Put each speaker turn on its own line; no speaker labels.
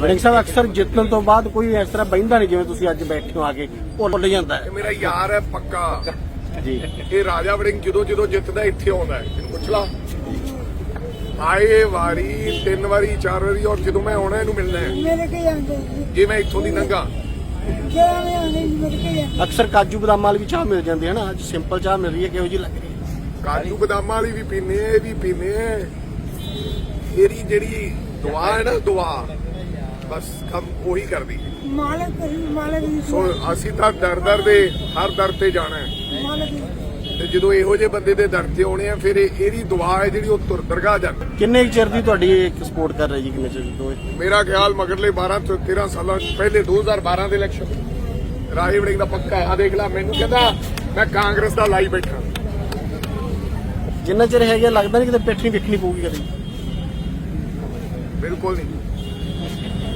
ਵੜਿੰਗ ਸਾਹਿਬ ਅਕਸਰ ਜਿੱਤਣ ਤੋਂ ਬਾਅਦ ਕੋਈ ਇਸ ਤਰ੍ਹਾਂ ਬਹਿੰਦਾ ਨਹੀਂ ਜਿਵੇਂ ਤੁਸੀਂ ਅੱਜ ਬੈਠੇ ਹੋ ਆ ਕੇ ਭੁੱਲ ਜਾਂਦਾ
ਇਹ ਮੇਰਾ ਯਾਰ ਹੈ ਪੱਕਾ।
ਜੀ।
ਇਹ ਰਾਜਾ ਵੜਿੰਗ ਜਦੋਂ ਜਦੋਂ ਜਿੱਤਦਾ ਇੱਥੇ ਆਉਂਦਾ ਹੈ। ਇਹਨੂੰ ਪੁੱਛ ਲਾ। ਆਏ ਵਾਰੀ ਤਿੰਨ ਵਾਰੀ ਚਾਰ ਵਾਰੀ ਔਰ ਜਦੋਂ ਮੈਂ ਆਉਣਾ ਇਹਨੂੰ ਮਿਲਣਾ ਹੈ।
ਮੇਰੇ ਕੇ ਜਾਂਦੇ ਜੀ
ਮੈਂ ਇੱਥੋਂ ਦੀ
ਆਉਂਦੇ ਜਾਂਦੇ
ਅਕਸਰ ਕਾਜੂ ਬਦਾਮ ਵਾਲੀ ਵੀ ਚਾਹ ਮਿਲ ਜਾਂਦੀ ਹੈ ਨਾ ਅੱਜ ਸਿੰਪਲ ਚਾਹ ਮਿਲ ਰਹੀ ਹੈ ਕਿਹੋ ਜੀ ਲੱਗ ਰਹੀ ਹੈ?
ਕਾਜੂ ਬਦਾਮਾਂ ਵਾਲੀ ਵੀ ਪੀਨੇ ਇਹ ਵੀ ਪੀਨੇ ਇਹਦੀ ਜਿਹੜੀ ਦੁਆ ਹੈ ਨਾ ਦੁਆ। ਬਸ ਕੰਮ ਉਹੀ ਕਰਦੀ।
ਮਾਲਕ ਕਰੀ ਮਾਲਕ ਦੀ
ਸੋ ਅਸੀਂ ਤਾਂ ਦਰ ਦਰ ਦੇ ਹਰ ਦਰ ਤੇ ਜਾਣਾ ਹੈ।
ਮਾਲਕ ਦੀ।
ਤੇ ਜਦੋਂ ਇਹੋ ਜਿਹੇ ਬੰਦੇ ਦੇ ਦਰ ਤੇ ਆਉਣੇ ਆ ਫਿਰ ਇਹ- ਇਹਦੀ ਦੁਆ ਹੈ ਜਿਹੜੀ ਉਹ ਤੁਰ ਦਰਗਾਹ ਜਾਂਦੀ
ਕਿੰਨੇ ਕੁ ਚਿਰ ਦੀ ਤੁਹਾਡੀ ਇੱਕ ਸਪੋਰਟ ਕਰ ਰਹੀ ਜੀ ਕਿੰਨੇ ਚਿਰ ਤੋਂ ਇਹ?
ਮੇਰਾ ਖਿਆਲ ਮਗਰਲੇ 12 ਤੋਂ 13 ਸਾਲਾਂ ਪਹਿਲੇ 2012 ਦੇ ਇਲੈਕਸ਼ਨ ਰਾਹੀ ਵੜਿੰਗ ਦਾ ਪੱਕਾ ਆ ਦੇਖ ਲੈ ਮੈਨੂੰ ਕਹਿੰਦਾ ਮੈਂ ਕਾਂਗਰਸ ਦਾ ਲਾਈ ਬੈਠਾ।
ਜਿੰਨਾ ਚਿਰ ਹੈਗਾ ਲੱਗਦਾ ਨਹੀਂ ਕਿਤੇ ਪਿੱਠ ਨਹੀਂ ਵੇਖਣੀ ਪਊਗੀ ਕਦੇ।
ਬਿਲਕੁਲ ਨਹੀਂ